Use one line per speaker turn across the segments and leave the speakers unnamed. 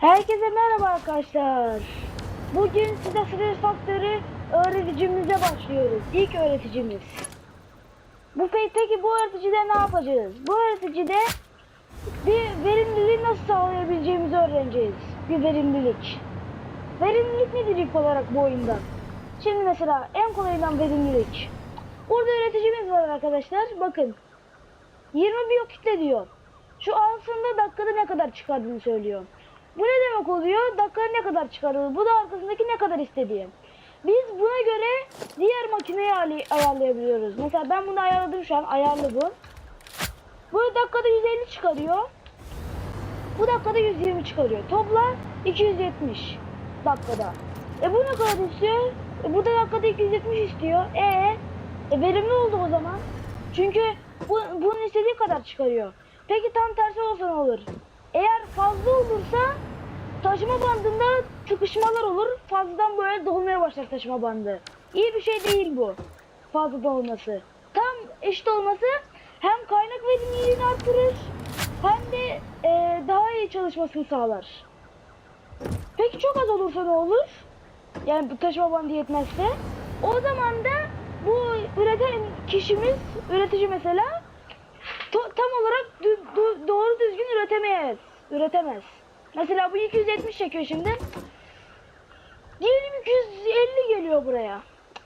Herkese merhaba arkadaşlar. Bugün size Stress Faktörü öğreticimize başlıyoruz. İlk öğreticimiz. Bu pe- peki bu öğreticide ne yapacağız? Bu öğreticide bir verimliliği nasıl sağlayabileceğimizi öğreneceğiz. Bir verimlilik. Verimlilik nedir ilk olarak bu oyunda? Şimdi mesela en kolayından verimlilik. Burada öğreticimiz var arkadaşlar. Bakın. 20 biyokütle diyor. Şu altında dakikada ne kadar çıkardığını söylüyor. Bu ne demek oluyor? Dakikada ne kadar çıkarılır? Bu da arkasındaki ne kadar istediği. Biz buna göre diğer makineyi ayarlay- ayarlayabiliyoruz. Mesela ben bunu ayarladım şu an. Ayarlı bu. Bu dakikada 150 çıkarıyor. Bu dakikada 120 çıkarıyor. Topla 270 dakikada. E bu ne kadar istiyor? E bu da dakikada 270 istiyor. E, e verimli oldu o zaman. Çünkü bu, bunun istediği kadar çıkarıyor. Peki tam tersi olsa ne olur? Eğer fazla olursa taşıma bandında çıkışmalar olur. Fazladan böyle dolmaya başlar taşıma bandı. İyi bir şey değil bu. Fazla olması. Tam eşit olması hem kaynak verimliliğini artırır hem de e, daha iyi çalışmasını sağlar. Peki çok az olursa ne olur? Yani bu taşıma bandı yetmezse. O zaman da bu üreten kişimiz, üretici mesela to- tam olarak doğru düzgün üretemez. Üretemez. Mesela bu 270 çekiyor şimdi. Diyelim 250 geliyor buraya.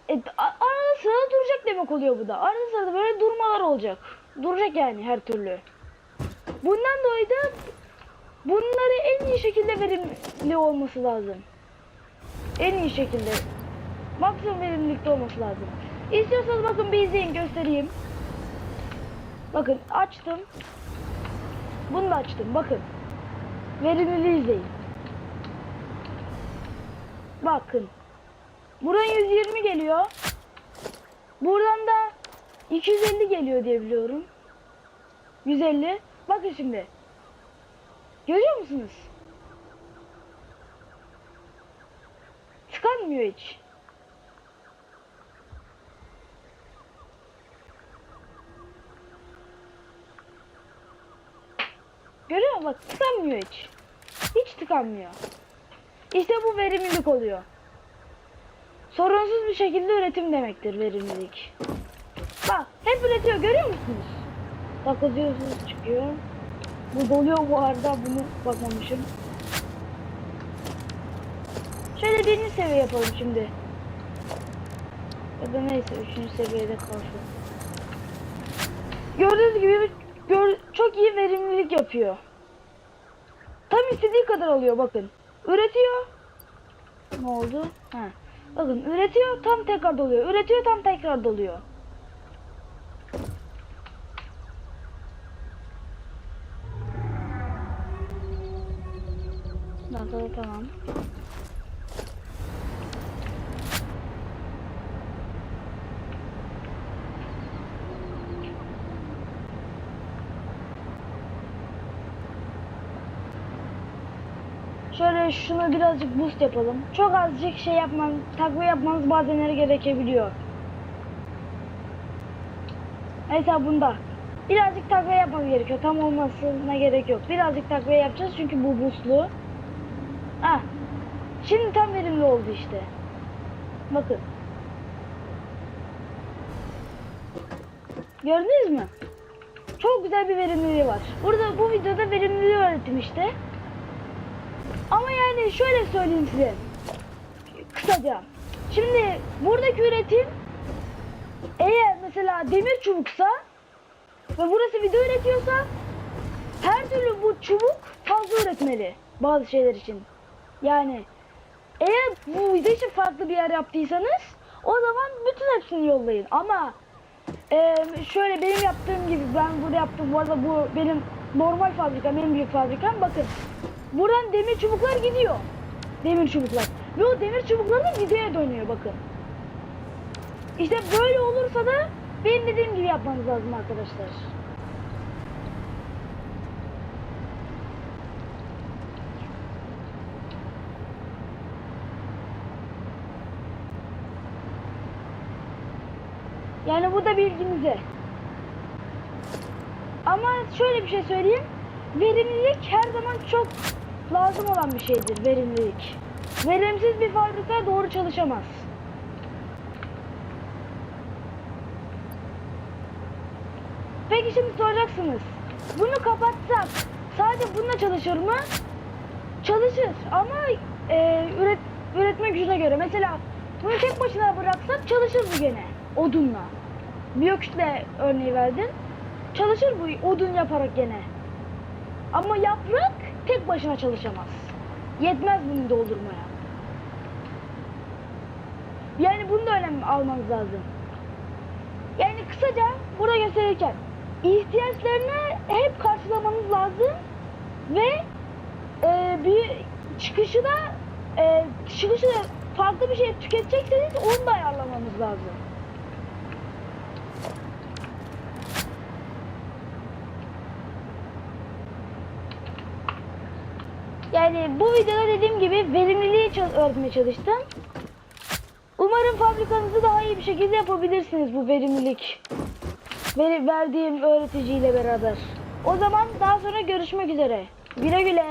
E, arada sırada duracak demek oluyor bu da. Arada sırada böyle durmalar olacak. Duracak yani her türlü. Bundan dolayı da bunları en iyi şekilde verimli olması lazım. En iyi şekilde. Maksimum verimlilikte olması lazım. İstiyorsanız bakın bir izleyin göstereyim. Bakın açtım. Bunu da açtım bakın. Verimliliği izleyin. Bakın. Buradan 120 geliyor. Buradan da 250 geliyor diye biliyorum. 150. Bakın şimdi. Görüyor musunuz? Tıkanmıyor hiç. Görüyor? Bak tıkanmıyor hiç. Hiç tıkanmıyor. İşte bu verimlilik oluyor. Sorunsuz bir şekilde üretim demektir verimlilik. Bak hep üretiyor görüyor musunuz? Bak çıkıyor. Bu doluyor bu arada bunu bakmamışım. Şöyle birinci seviye yapalım şimdi. Ya da neyse üçüncü seviyede kalsın. Gördüğünüz gibi gör, çok iyi verimlilik yapıyor. Tam istediği kadar alıyor bakın. Üretiyor. Ne oldu? Ha. Bakın üretiyor tam tekrar doluyor. Üretiyor tam tekrar doluyor. Dakika tamam. Şöyle şunu birazcık boost yapalım. Çok azıcık şey yapman, takviye yapmanız bazenleri gerekebiliyor. Mesela bunda. Birazcık takviye yapmanız gerekiyor. Tam olmasına gerek yok. Birazcık takviye yapacağız çünkü bu boostlu. Ah. Şimdi tam verimli oldu işte. Bakın. Gördünüz mü? Çok güzel bir verimliliği var. Burada bu videoda verimliliği öğrettim işte. Ama yani şöyle söyleyeyim size. Kısaca. Şimdi buradaki üretim eğer mesela demir çubuksa ve burası video üretiyorsa her türlü bu çubuk fazla üretmeli bazı şeyler için. Yani eğer bu video için farklı bir yer yaptıysanız o zaman bütün hepsini yollayın. Ama e, şöyle benim yaptığım gibi ben burada yaptım. Bu arada bu benim normal fabrikam, en büyük fabrikam. Bakın buradan demir çubuklar gidiyor. Demir çubuklar. Ve o demir çubukları da videoya dönüyor bakın. İşte böyle olursa da benim dediğim gibi yapmanız lazım arkadaşlar. Yani bu da bilginize. Ama şöyle bir şey söyleyeyim. Verimlilik her zaman çok lazım olan bir şeydir verimlilik. Verimsiz bir fabrika doğru çalışamaz. Peki şimdi soracaksınız. Bunu kapatsak sadece bununla çalışır mı? Çalışır ama e, üret, üretme gücüne göre. Mesela bunu tek başına bıraksak çalışır bu gene odunla. Biyokütle örneği verdin. Çalışır bu odun yaparak gene. Ama yaprak tek başına çalışamaz. Yetmez bunu doldurmaya. Yani bunu da önem almanız lazım. Yani kısaca burada gösterirken ihtiyaçlarını hep karşılamanız lazım ve e, bir çıkışı da e, çıkışı da farklı bir şey tüketecekseniz onu da ayarlamanız lazım. Yani bu videoda dediğim gibi verimliliği öğretmeye çalıştım. Umarım fabrikanızı daha iyi bir şekilde yapabilirsiniz bu verimlilik. Veri, verdiğim öğreticiyle beraber. O zaman daha sonra görüşmek üzere. Güle güle.